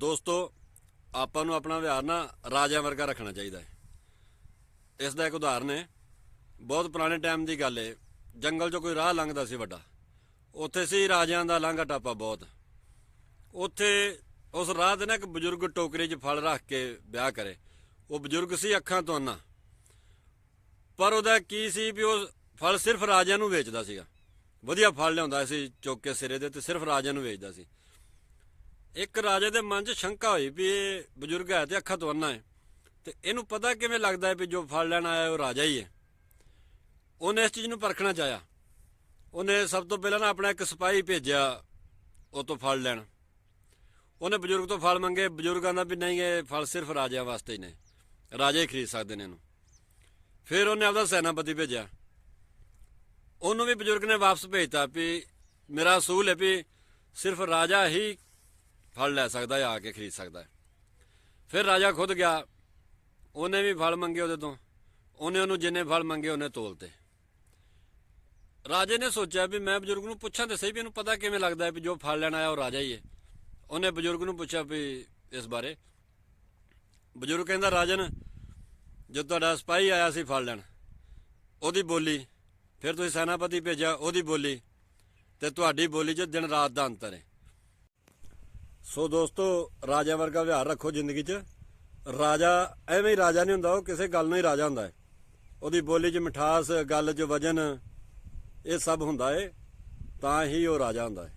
ਦੋਸਤੋ, ਆਪਾਂ ਨੂੰ ਆਪਣਾ ਵਿਹਾਰ ਨਾ ਰਾਜਿਆਂ ਵਰਗਾ ਰੱਖਣਾ ਚਾਹੀਦਾ ਹੈ। ਇਸ ਦਾ ਇੱਕ ਉਦਾਹਰਨ ਹੈ। ਬਹੁਤ ਪੁਰਾਣੇ ਟਾਈਮ ਦੀ ਗੱਲ ਹੈ। ਜੰਗਲ 'ਚੋਂ ਕੋਈ ਰਾਹ ਲੰਘਦਾ ਸੀ ਵੱਡਾ। ਉੱਥੇ ਸੀ ਰਾਜਿਆਂ ਦਾ ਲਾਂਘਾ ਟਾਪਾ ਬਹੁਤ। ਉੱਥੇ ਉਸ ਰਾਹ ਦੇ ਨਾ ਇੱਕ ਬਜ਼ੁਰਗ ਟੋਕਰੀ 'ਚ ਫਲ ਰੱਖ ਕੇ ਵਿਆਹ ਕਰੇ। ਉਹ ਬਜ਼ੁਰਗ ਸੀ ਅੱਖਾਂ ਤੋਂ ਅੰਨਾ ਪਰ ਉਹਦਾ ਕੀ ਸੀ ਵੀ ਉਹ ਫਲ ਸਿਰਫ ਰਾਜਿਆਂ ਨੂੰ ਵੇਚਦਾ ਸੀਗਾ। ਵਧੀਆ ਫਲ ਲਿਆਉਂਦਾ ਸੀ, ਚੁੱਕ ਕੇ ਸਿਰੇ ਦੇ ਤੇ ਸਿਰਫ ਰਾਜਿਆਂ ਨੂੰ ਵੇਚਦਾ ਸੀ। ਇੱਕ ਰਾਜੇ ਦੇ ਮਨ 'ਚ ਸ਼ੰਕਾ ਹੋਈ ਵੀ ਇਹ ਬਜ਼ੁਰਗ ਹੈ ਤੇ ਅੱਖਾਂ ਤੋਂ ਅੰਨਾ ਹੈ। ਤੇ ਇਹਨੂੰ ਪਤਾ ਕਿਵੇਂ ਲੱਗਦਾ ਹੈ ਵੀ ਜੋ ਫਲ ਲੈਣ ਆਇਆ ਉਹ ਰਾਜਾ ਹੀ ਹੈ। ਉਹਨੇ ਇਸ ਚੀਜ਼ ਨੂੰ ਪਰਖਣਾ ਚਾਹਿਆ। ਉਹਨੇ ਸਭ ਤੋਂ ਪਹਿਲਾਂ ਨਾ ਆਪਣਾ ਇੱਕ ਸਿਪਾਹੀ ਭੇਜਿਆ ਉਹ ਤੋਂ ਫਲ ਲੈਣ। ਉਹਨੇ ਬਜ਼ੁਰਗ ਤੋਂ ਫਲ ਮੰਗੇ। ਬਜ਼ੁਰਗਾਂ ਦਾ ਵੀ ਨਹੀਂ, ਇਹ ਫਲ ਸਿਰਫ ਰਾਜਿਆਂ ਵਾਸਤੇ ਹੀ ਨੇ। ਰਾਜੇ ਹੀ ਖਰੀਦ ਸਕਦੇ ਨੇ ਇਹਨੂੰ। ਫਿਰ ਉਹਨੇ ਆਪਦਾ ਸੈਨਾਪਤੀ ਭੇਜਿਆ। ਉਹਨੂੰ ਵੀ ਬਜ਼ੁਰਗ ਨੇ ਵਾਪਸ ਭੇਜਤਾ ਵੀ ਮੇਰਾ ਅਸੂਲ ਹੈ ਵੀ ਸਿਰਫ ਰਾਜਾ ਹੀ ਫਲ ਲੈ ਸਕਦਾ ਹੈ ਆ ਕੇ ਖਰੀਦ ਸਕਦਾ ਹੈ। ਫਿਰ ਰਾਜਾ ਖੁਦ ਗਿਆ। ਉਹਨੇ ਵੀ ਫਲ ਮੰਗੇ ਉਹਦੇ ਤੋਂ। ਉਹਨੇ ਉਹਨੂੰ ਜਿੰਨੇ ਫਲ ਮੰਗੇ ਉਹਨੇ ਤੋਲਤੇ ਰਾਜੇ ਨੇ ਸੋਚਿਆ ਵੀ ਮੈਂ ਬਜ਼ੁਰਗ ਨੂੰ ਪੁੱਛਾਂ ਤੇ ਸਹੀ ਵੀ ਇਹਨੂੰ ਪਤਾ ਕਿਵੇਂ ਲੱਗਦਾ ਹੈ ਵੀ ਜੋ ਫਲ ਲੈਣ ਆਇਆ ਉਹ ਰਾਜਾ ਹੀ ਹੈ। ਉਹਨੇ ਬਜ਼ੁਰਗ ਨੂੰ ਪੁੱਛਿਆ ਵੀ ਇਸ ਬਾਰੇ। ਬਜ਼ੁਰਗ ਕਹਿੰਦਾ, ਰਾਜਨ ਜੋ ਤੁਹਾਡਾ ਸਿਪਾਹੀ ਆਇਆ ਸੀ ਫਲ ਲੈਣ, ਉਹਦੀ ਬੋਲੀ, ਫਿਰ ਤੁਸੀਂ ਸੈਨਾਪਤੀ ਭੇਜਿਆ, ਉਹਦੀ ਬੋਲੀ ਤੇ ਤੁਹਾਡੀ ਬੋਲੀ 'ਚ ਦਿਨ ਰਾਤ ਦਾ ਅੰਤਰ ਹੈ। ਸੋ ਦੋਸਤੋ, ਰਾਜਾ ਵਰਗਾ ਵਿਹਾਰ ਰੱਖੋ ਜ਼ਿੰਦਗੀ 'ਚ। ਰਾਜਾ ਐਵੇਂ ਹੀ ਰਾਜਾ ਨਹੀਂ ਹੁੰਦਾ, ਉਹ ਕਿਸੇ ਗੱਲ ਨੂੰ ਹੀ ਰਾਜਾ ਹੁੰਦਾ ਹੈ। ਉਹਦੀ ਬੋਲੀ 'ਚ ਮਿਠਾਸ, ਗੱਲ 'ਚ ਵਜਨ, ਇਹ ਸਭ ਹੁੰਦਾ ਏ, ਤਾਂ ਹੀ ਉਹ ਰਾਜਾ ਹੁੰਦਾ ਹੈ।